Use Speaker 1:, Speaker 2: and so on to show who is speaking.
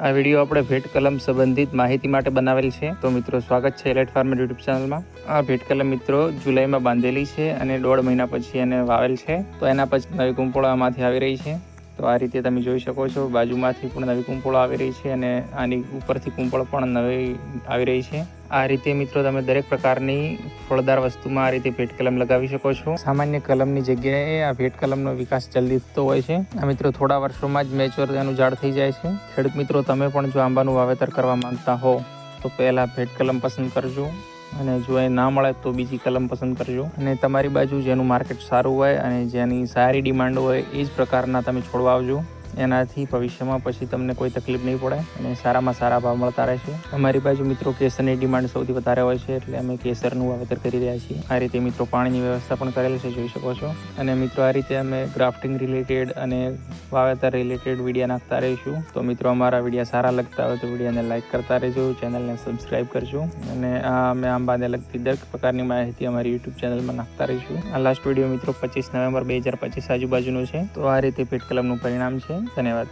Speaker 1: આ વીડિયો આપણે ભેટ કલમ સંબંધિત માહિતી માટે બનાવેલ છે. તો મિત્રો, સ્વાગત છે એલેટ ફાર્મર યુટ્યુબ ચેનલમાં આ ભેટ કલમ મિત્રો જુલાઈમાં બાંધેલી છે અને દોઢ મહિના પછી એને વાવેલ છે. તો એના પછી નવી કુંપળો આમાંથી આવી રહી છે. તો આ રીતે તમે જોઈ શકો છો, બાજુમાંથી પણ નવી કુંપળો આવી રહી છે અને આની ઉપરથી કુંપળ પણ નવી આવી રહી છે. આ રીતે મિત્રો તમે દરેક પ્રકારની ફળદાર વસ્તુમાં આ રીતે ભેટ કલમ લગાવી શકો છો. સામાન્ય કલમની જગ્યાએ આ ભેટ કલમનો વિકાસ જલ્દી થતો હોય છે. આ મિત્રો થોડા વર્ષોમાં જ મેચ્યોર એનું ઝાડ થઈ જાય છે. ખેડૂત મિત્રો, તમે પણ જો આંબાનું વાવેતર કરવા માંગતા હો, તો પહેલાં ભેટ કલમ પસંદ કરજો. અને જો એ ના મળે તો બીજી કલમ પસંદ કરજો. અને તમારી બાજુ જેનું માર્કેટ સારું હોય અને જેની સારી ડિમાન્ડ હોય એ જ પ્રકારના તમે છોડવા આવજો. એનાથી ભવિષ્યમાં પછી તમને કોઈ તકલીફ નહીં પડે અને સારામાં સારા ભાવ મળતા રહેશે. અમારી બાજુ મિત્રો કેસરની ડિમાન્ડ સૌથી વધારે હોય છે એટલે અમે કેસરનું વાવેતર કરી રહ્યા છીએ. આ રીતે મિત્રો પાણીની વ્યવસ્થા પણ કરેલ છે, જોઈ શકો છો. અને મિત્રો, આ રીતે અમે ગ્રાફ્ટિંગ રિલેટેડ અને વાવેતર રિલેટેડ વીડિયો નાખતા રહીશું. તો મિત્રો, અમારા વીડિયો સારા લગતા હોય તો વિડીયોને લાઇક કરતા રહેજો, ચેનલને સબસ્ક્રાઇબ કરજો. અને આ અમે આંબાને લગતી દરેક પ્રકારની માહિતી અમારી યુટ્યુબ ચેનલમાં નાખતા રહીશું. આ લાસ્ટ વીડિયો મિત્રો પચીસ નવેમ્બર બે હજાર પચીસ આજુબાજુનો છે. તો આ રીતે પેટ કલમનું પરિણામ છે. ધન્યવાદ